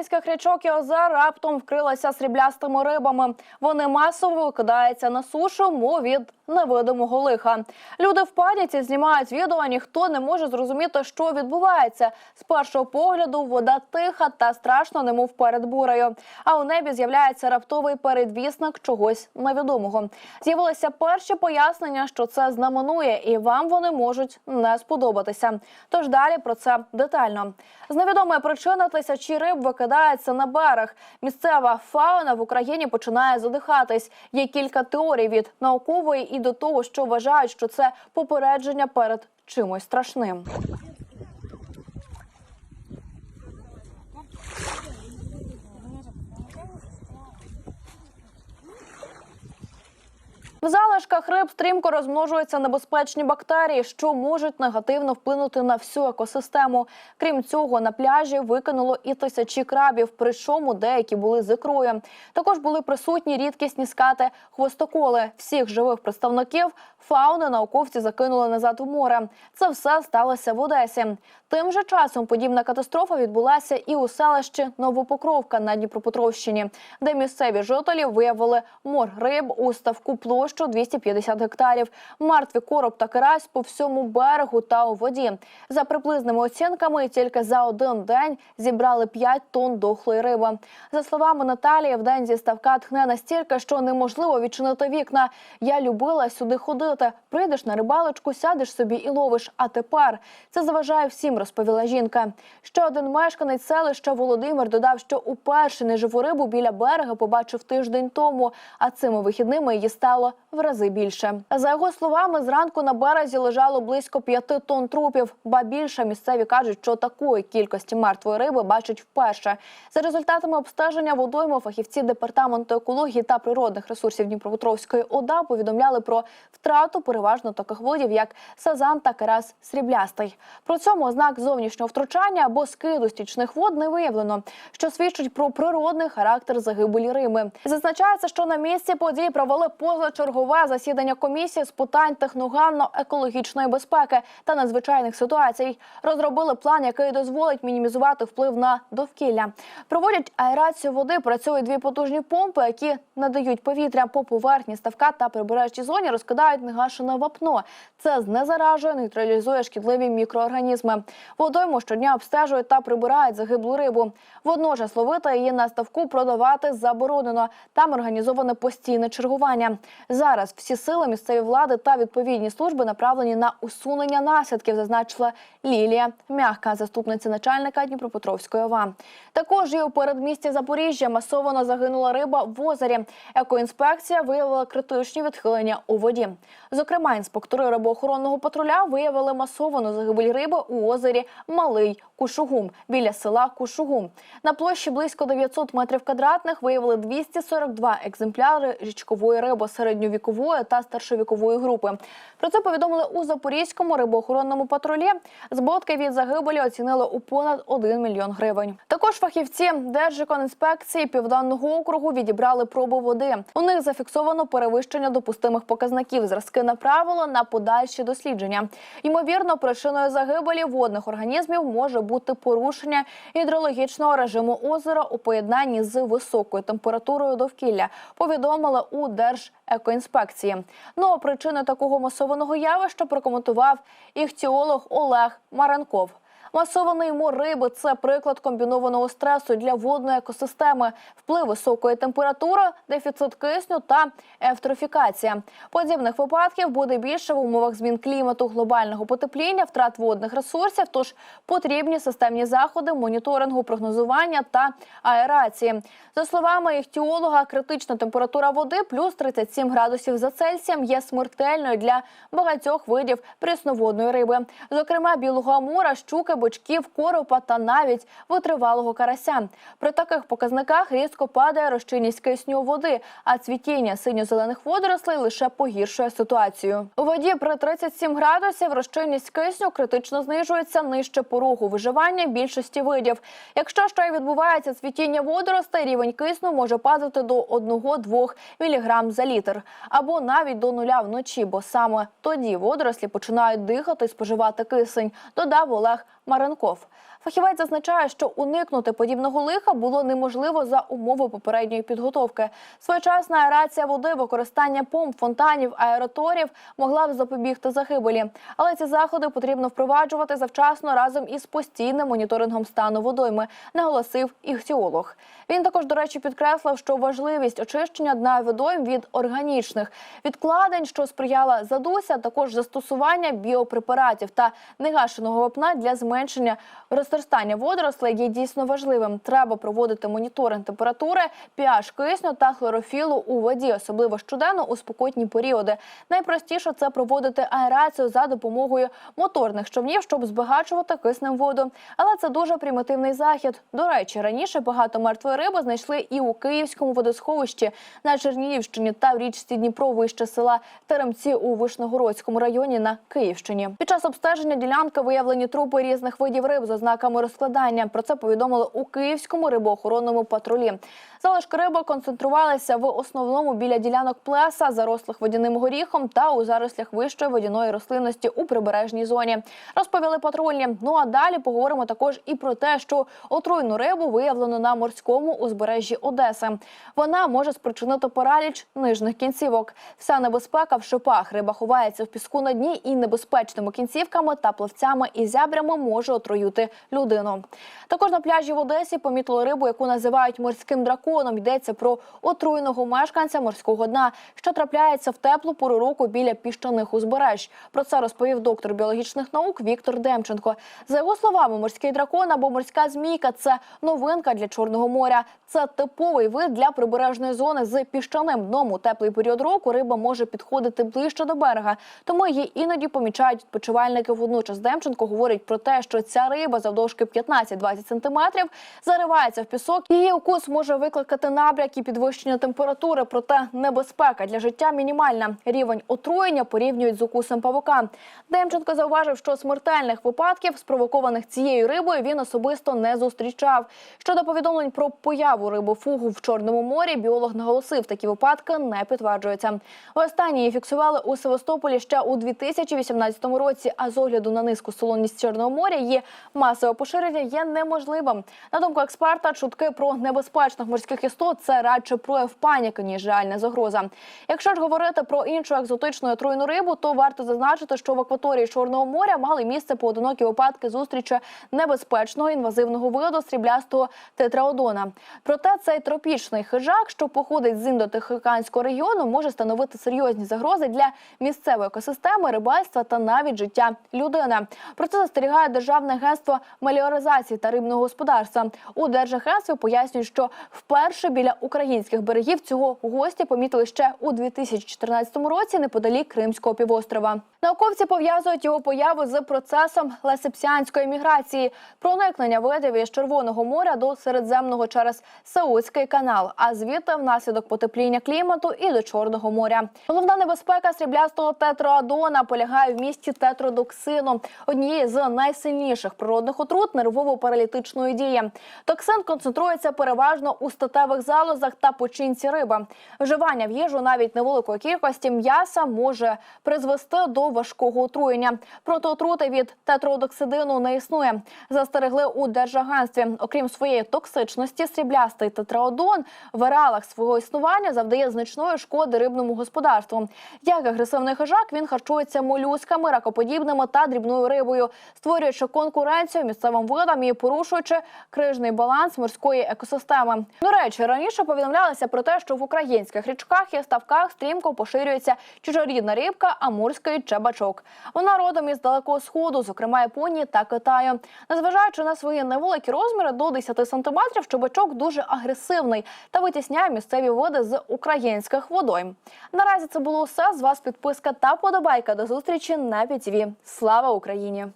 українських річок і озер раптом вкрилася сріблястими рибами. Вони масово викидаються на сушу, мов від невидимого лиха. Люди в паніці знімають відео, ніхто не може зрозуміти, що відбувається. З першого погляду вода тиха та страшно, немов перед бурею. А у небі з'являється раптовий передвісник чогось невідомого. З'явилися перші пояснення, що це знаменує, і вам вони можуть не сподобатися. Тож далі про це детально. З невідомої причини тисячі риб викидаються на берег. Місцева фауна в Україні починає задихатись. Є кілька теорій від наукової і до того, що вважають, що це попередження перед чимось страшним. В залишках риб стрімко розмножуються небезпечні бактерії, що можуть негативно вплинути на всю екосистему. Крім цього, на пляжі викинуло і тисячі крабів, причому деякі були з ікрою. Також були присутні рідкісні скати, хвостоколи. Всіх живих представників фауни науковці закинули назад у море. Це все сталося в Одесі. Тим же часом подібна катастрофа відбулася і у селищі Новопокровка на Дніпропетровщині, де місцеві жителі виявили мор риб у ставку площу 250 гектарів, мертві короб та карась по всьому берегу та у воді. За приблизними оцінками, тільки за один день зібрали 5 тонн дохлої риби. За словами Наталії, в день зі ставка тхне настільки, що неможливо відчинити вікна. Я любила сюди ходити. Прийдеш на рибалочку, сядеш собі і ловиш. А тепер це заважає всім, розповіла жінка. Ще один мешканець селища Володимир додав, що уперше неживу рибу біля берега побачив тиждень тому, а цими вихідними її стало в рази більше. За його словами, зранку на березі лежало близько п'яти тонн трупів. Ба більше місцеві кажуть, що такої кількості мертвої риби бачать вперше. За результатами обстеження водойми фахівці департаменту екології та природних ресурсів Дніпропетровської ОДА повідомляли про втрату переважно таких видів, як сазан та карась сріблястий. Про цьому ознак зовнішнього втручання або скиду стічних вод не виявлено, що свідчить про природний характер загибелі риби. Зазначається, що на місці події провели позачергове засідання комісії з питань техногенно-екологічної безпеки та надзвичайних ситуацій. Розробили план, який дозволить мінімізувати вплив на довкілля. Проводять аерацію води. Працюють дві потужні помпи, які надають повітря по поверхні ставка та прибережній зоні, розкидають негашене вапно. Це знезаражує, нейтралізує шкідливі мікроорганізми. Водойму щодня обстежують та прибирають загиблу рибу. Водночас ловити її на ставку продавати заборонено. Там організоване постійне чергування. Зараз всі сили місцевої влади та відповідні служби направлені на усунення наслідків, зазначила Лілія Мягка, заступниця начальника Дніпропетровської ОВА. Також і у передмісті Запоріжжя масово загинула риба в озері. Екоінспекція виявила критичні відхилення у воді. Зокрема, інспектори рибоохоронного патруля виявили масовану загибель риби у озері Малий Кушугум біля села Кушугум. На площі близько 900 метрів квадратних виявили 242 екземпляри річкової риби середньовікової та старшовікової групи. Про це повідомили у Запорізькому рибоохоронному патрулі. Збитки від загибелі оцінили у понад 1 мільйон гривень. Також фахівці Держекоінспекції Південного округу відібрали пробу води. У них зафіксовано перевищення допустимих показників. Зразки направило на подальші дослідження. Ймовірно, причиною загибелі водних організмів може бути порушення гідрологічного режиму озера у поєднанні з високою температурою довкілля. Повідомили у Держекоінспекції. Ну а причини такого масованого явища прокоментував іхтіолог Олег Маренков. Масований мор риби це приклад комбінованого стресу для водної екосистеми, вплив високої температури, дефіцит кисню та ефтрофікація. Подібних випадків буде більше в умовах змін клімату, глобального потепління, втрат водних ресурсів. Тож потрібні системні заходи моніторингу, прогнозування та аерації. За словами іхтіолога, критична температура води плюс 37 градусів за Цельсієм є смертельною для багатьох видів прісноводної риби, зокрема білого амура, щуки бочків, коропа та навіть витривалого карася. При таких показниках різко падає розчинність кисню води, а цвітіння синьо-зелених водорослей лише погіршує ситуацію. У воді при 37 градусів розчинність кисню критично знижується нижче порогу виживання більшості видів. Якщо ще й відбувається цвітіння водоростей, рівень кисню може падати до 1-2 мг за літр або навіть до нуля вночі, бо саме тоді водорослі починають дихати і споживати кисень, додав Олег Маренков. Фахівець зазначає, що уникнути подібного лиха було неможливо за умови попередньої підготовки. Своєчасна аерація води, використання помп, фонтанів, аераторів могла б запобігти загибелі. Але ці заходи потрібно впроваджувати завчасно разом із постійним моніторингом стану водойми, наголосив іхтіолог. Він також, до речі, підкреслив, що важливість очищення дна водойм від органічних відкладень, що сприяла задуся, також застосування біопрепаратів та негашеного вапна для зменшення розростання водорослей є дійсно важливим. Треба проводити моніторинг температури, pH кисню та хлорофілу у воді, особливо щоденно у спекотні періоди. Найпростіше це проводити аерацію за допомогою моторних човнів, щоб збагачувати киснем воду. Але це дуже примітивний захід. До речі, раніше багато мертвої риби знайшли і у Київському водосховищі на Чернігівщині та в річці Дніпро вище села Теремці у Вишногородському районі на Київщині. Під час обстеження ділянки виявлені трупи різних видів риб з ознаками розкладання. Про це повідомили у Київському рибоохоронному патрулі. Залишки риби концентрувалися в основному біля ділянок плеса, зарослих водяним горіхом та у зарослях вищої водяної рослинності у прибережній зоні. Розповіли патрульні. Ну а далі поговоримо також і про те, що отруйну рибу виявлено на морському узбережжі Одеси. Вона може спричинити параліч нижніх кінцівок. Вся небезпека в шипах. Риба ховається в піску на дні і небезпечними кінцівками та плавцями і зябрями може отруїти людину. Також на пляжі в Одесі помітили рибу, яку називають морським драконом. Йдеться про отруйного мешканця морського дна, що трапляється в теплу пору року біля піщаних узбереж. Про це розповів доктор біологічних наук Віктор Демченко. За його словами, морський дракон або морська змійка це новинка для Чорного моря. Це типовий вид для прибережної зони з піщаним дном. У теплий період року риба може підходити ближче до берега, тому її іноді помічають відпочивальники. Водночас Демченко говорить про те, що ця риба завдовжки 15-20 сантиметрів заривається в пісок. Її укус може викликати набряк і підвищення температури, проте небезпека для життя мінімальна. Рівень отруєння порівнюють з укусом павука. Демченко зауважив, що смертельних випадків, спровокованих цією рибою, він особисто не зустрічав. Щодо повідомлень про появу рибофугу в Чорному морі, біолог наголосив, такі випадки не підтверджуються. Останні її фіксували у Севастополі ще у 2018 році. А з огляду на низьку солоність Чорного моря її масове поширення є неможливим. На думку експерта, чутки про небезпечних морських істот це радше прояв паніки ніж реальна загроза. Якщо ж говорити про іншу екзотичну отруйну рибу, то варто зазначити, що в акваторії Чорного моря мали місце поодинокі випадки зустрічі небезпечного інвазивного виду сріблястого тетраодона. Проте цей тропічний хижак, що походить з індотихоокеанського регіону, може становити серйозні загрози для місцевої екосистеми, рибальства та навіть життя людини. Про це застерігає державне агентство меліоризації та рибного господарства. У Держагентстві пояснюють, що вперше біля українських берегів цього гостя помітили ще у 2014 році неподалік Кримського півострова. Науковці пов'язують його появу з процесом лесипсіанської міграції, проникнення видів із Червоного моря до Середземного через Саудський канал, а звідти внаслідок потепління клімату і до Чорного моря. Головна небезпека сріблястого тетроадона полягає в місті тетродоксину, однієї з найсильніших природних отрут нервово-паралітичної дії. Токсин концентрується переважно у статевих залозах та починці риби. Вживання в їжу навіть невеликої кількості м'яса може призвести до важкого отруєння. Проти отрути від тетродоксидину не існує. Застерегли у держагентстві. Окрім своєї токсичності, сріблястий тетраодон в ареалах свого існування завдає значної шкоди рибному господарству. Як агресивний хижак він харчується молюсками, ракоподібними та дрібною рибою, створюючи конкуренцію місцевим видам і порушуючи крижний баланс морської екосистеми. До речі, раніше повідомлялося про те, що в українських річках і ставках стрімко поширюється чужорідна рибка амурський чебачок. Вона родом із далекого сходу, зокрема Японії та Китаю. Незважаючи на свої невеликі розміри до 10 сантиметрів, чебачок дуже агресивний та витісняє місцеві води з українських водойм. Наразі це було все. З вас підписка та подобайка. До зустрічі на ПІТВ. Слава Україні!